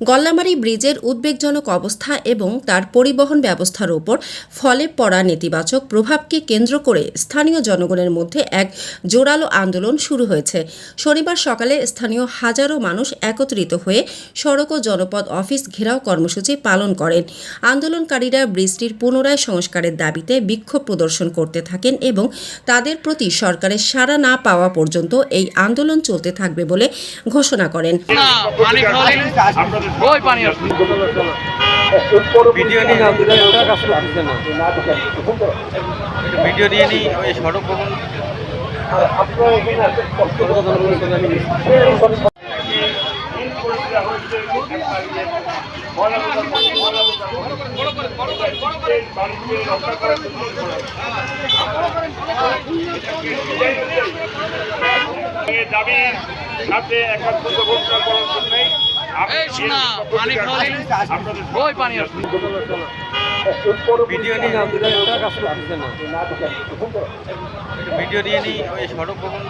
গল্লামারী ব্রিজের উদ্বেগজনক অবস্থা এবং তার পরিবহন ব্যবস্থার ওপর ফলে পড়া নেতিবাচক প্রভাবকে কেন্দ্র করে স্থানীয় জনগণের মধ্যে এক জোরালো আন্দোলন শুরু হয়েছে। শনিবার সকালে স্থানীয় হাজারো মানুষ একত্রিত হয়ে সড়ক ও জনপদ অফিস ঘেরাও কর্মসূচি পালন করেন। আন্দোলনকারীরা ব্রিজটির পুনরায় সংস্কারের দাবিতে বিক্ষোভ প্রদর্শন করতে থাকেন এবং তাদের প্রতি সরকারের সাড়া না পাওয়া পর্যন্ত এই আন্দোলন চলতে থাকবে বলে ঘোষণা করেন। খাওয়ালে ওই পানি ভিডিও নিয়ে ভিডিও নিয়ে নিই ওই সড়ক ভবন। দাবির সাথে একাত্মতা ঘোষণা ওই পানি ভিডিও নিয়ে ভিডিও নিয়ে নিই ওই সড়ক ভবন।